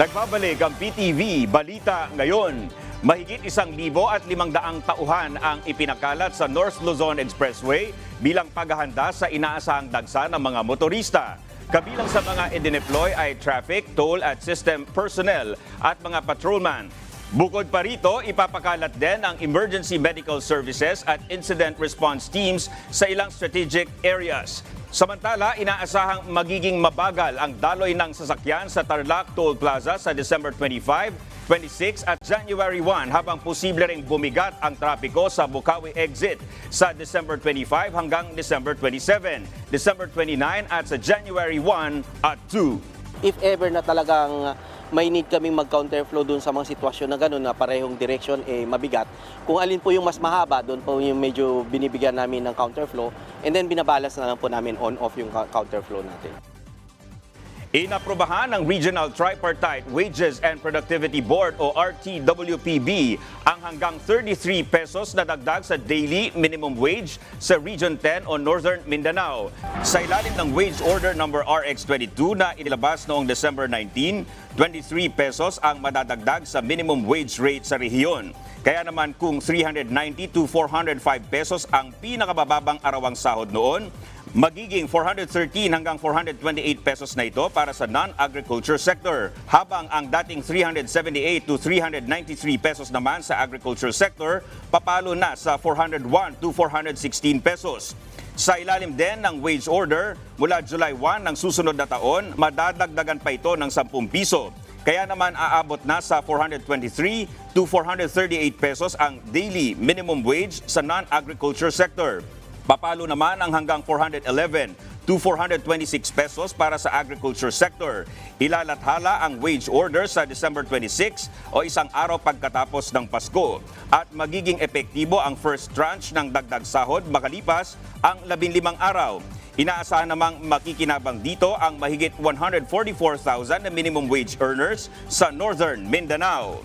Nagbabalik ang PTV Balita ngayon. Mahigit isang libo at limang daang tauhan ang ipinakalat sa North Luzon Expressway bilang paghahanda sa inaasahang dagsa ng mga motorista. Kabilang sa mga idineploy ay traffic, toll at system personnel at mga patrolman. Bukod pa rito, ipapakalat din ang emergency medical services at incident response teams sa ilang strategic areas. Samantala, inaasahang magiging mabagal ang daloy ng sasakyan sa Tarlac Toll Plaza sa December 25, 26 at January 1 habang posible ring bumigat ang trapiko sa Bukawi exit sa December 25 hanggang December 27, December 29 at sa January 1 at 2. if ever na talagang may need kaming mag-counterflow doon sa mga sitwasyon na gano'n na parehong direction eh mabigat. Kung alin po yung mas mahaba, doon po yung medyo binibigyan namin ng counterflow and then binabalas na lang po namin on-off yung counterflow natin. Inaprobahan ng Regional Tripartite Wages and Productivity Board o RTWPB ang hanggang 33 pesos na dagdag sa daily minimum wage sa Region 10 o Northern Mindanao. Sa ilalim ng Wage Order number RX22 na inilabas noong December 19, 23 pesos ang madadagdag sa minimum wage rate sa rehiyon. Kaya naman kung 390 to 405 pesos ang pinakabababang arawang sahod noon, magiging 413 hanggang 428 pesos na ito para sa non-agriculture sector. Habang ang dating 378 to 393 pesos naman sa agriculture sector, papalo na sa 401 to 416 pesos. Sa ilalim din ng wage order, mula July 1 ng susunod na taon, madadagdagan pa ito ng 10 piso. Kaya naman aabot na sa 423 to 438 pesos ang daily minimum wage sa non-agriculture sector. Papalo naman ang hanggang 411 to 426 pesos para sa agriculture sector. Ilalathala ang wage order sa December 26 o isang araw pagkatapos ng Pasko. At magiging epektibo ang first tranche ng dagdag sahod makalipas ang 15 araw. Inaasahan namang makikinabang dito ang mahigit 144,000 na minimum wage earners sa Northern Mindanao.